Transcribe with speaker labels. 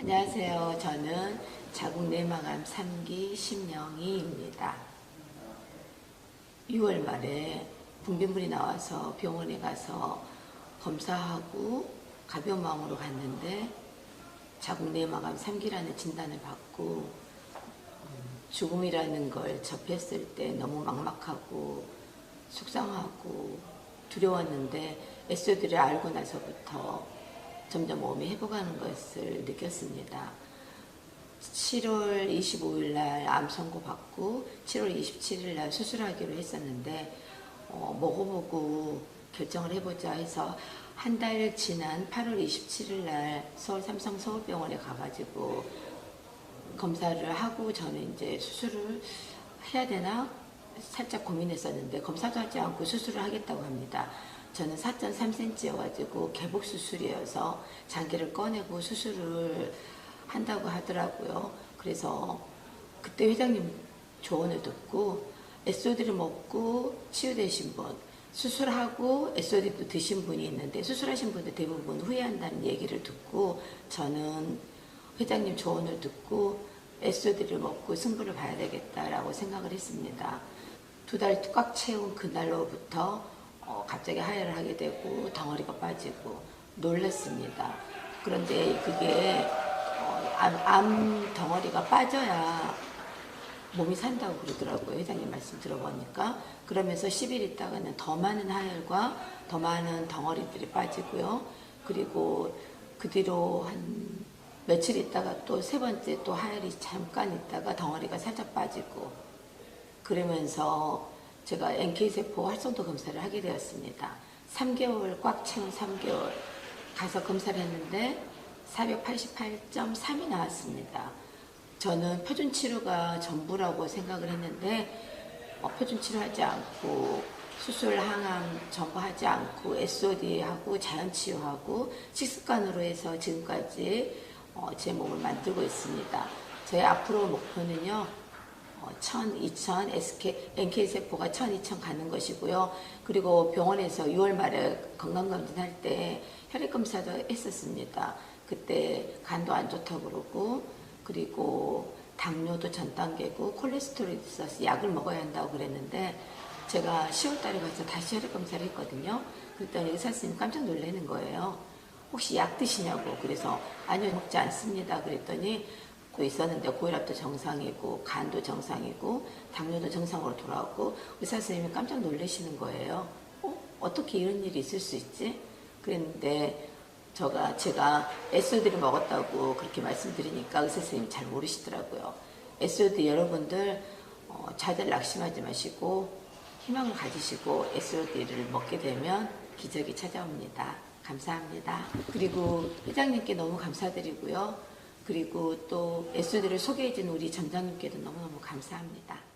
Speaker 1: 안녕하세요. 저는 자궁 내막암 3기 심영희입니다. 6월 말에 분비물이 나와서 병원에 가서 검사하고 가벼운 마음으로 갔는데 자궁 내막암 3기라는 진단을 받고 음, 죽음이라는 걸 접했을 때 너무 막막하고 속상하고 두려웠는데 에스더를 알고 나서부터 점점 몸이 회복하는 것을 느꼈습니다. 7월 25일 날 암 선고 받고 7월 27일 날 수술하기로 했었는데 어, 먹어보고 결정을 해보자 해서 한 달 지난 8월 27일 날 서울 삼성 서울병원에 가가지고 검사를 하고 저는 이제 수술을 해야 되나 살짝 고민했었는데 검사도 하지 않고 수술을 하겠다고 합니다. 저는 4.3cm여가지고 개복 수술이어서 장기를 꺼내고 수술을 한다고 하더라고요. 그래서 그때 회장님 조언을 듣고 SOD를 먹고 치유되신 분, 수술하고 SOD도 드신 분이 있는데 수술하신 분들 대부분 후회한다는 얘기를 듣고 저는 회장님 조언을 듣고 SOD를 먹고 승부를 봐야 되겠다라고 생각을 했습니다. 두 달 꽉 채운 그날로부터 어, 갑자기 하혈을 하게 되고 덩어리가 빠지고 놀랐습니다. 그런데 그게 어, 암, 암 덩어리가 빠져야 몸이 산다고 그러더라고요. 회장님 말씀 들어보니까. 그러면서 10일 있다가는 더 많은 하혈과 더 많은 덩어리들이 빠지고요. 그리고 그 뒤로 한 며칠 있다가 또 세 번째 또 하혈이 잠깐 있다가 덩어리가 살짝 빠지고 그러면서 제가 NK세포 활성도 검사를 하게 되었습니다. 3개월 꽉 채운 3개월 가서 검사를 했는데 488.3이 나왔습니다. 저는 표준 치료가 전부라고 생각을 했는데 어, 표준 치료하지 않고 수술 항암 전부 하지 않고 SOD 하고 자연 치유하고 식습관으로 해서 지금까지 어, 제 몸을 만들고 있습니다. 저의 앞으로 목표는요. 어, 1000, 2000, SK, NK세포가 1000, 2000 가는 것이고요. 그리고 병원에서 6월 말에 건강검진 할 때 혈액검사도 했었습니다. 그때 간도 안 좋다고 그러고, 그리고 당뇨도 전 단계고, 콜레스테롤이 있어서 약을 먹어야 한다고 그랬는데, 제가 10월 달에 가서 다시 혈액검사를 했거든요. 그랬더니 의사 선생님 깜짝 놀라는 거예요. 혹시 약 드시냐고. 그래서 아니요, 먹지 않습니다. 그랬더니 또 있었는데 고혈압도 정상이고 간도 정상이고 당뇨도 정상으로 돌아오고 의사 선생님이 깜짝 놀라시는 거예요. 어? 어떻게 이런 일이 있을 수 있지? 그랬는데 제가 제가 SOD를 먹었다고 그렇게 말씀드리니까 의사 선생님이 잘 모르시더라고요. SOD 여러분들 어, 자들 낙심하지 마시고 희망을 가지시고 SOD를 먹게 되면 기적이 찾아옵니다. 감사합니다. 그리고 회장님께 너무 감사드리고요. 그리고 또 SOD를 소개해준 우리 점장님께도 너무너무 감사합니다.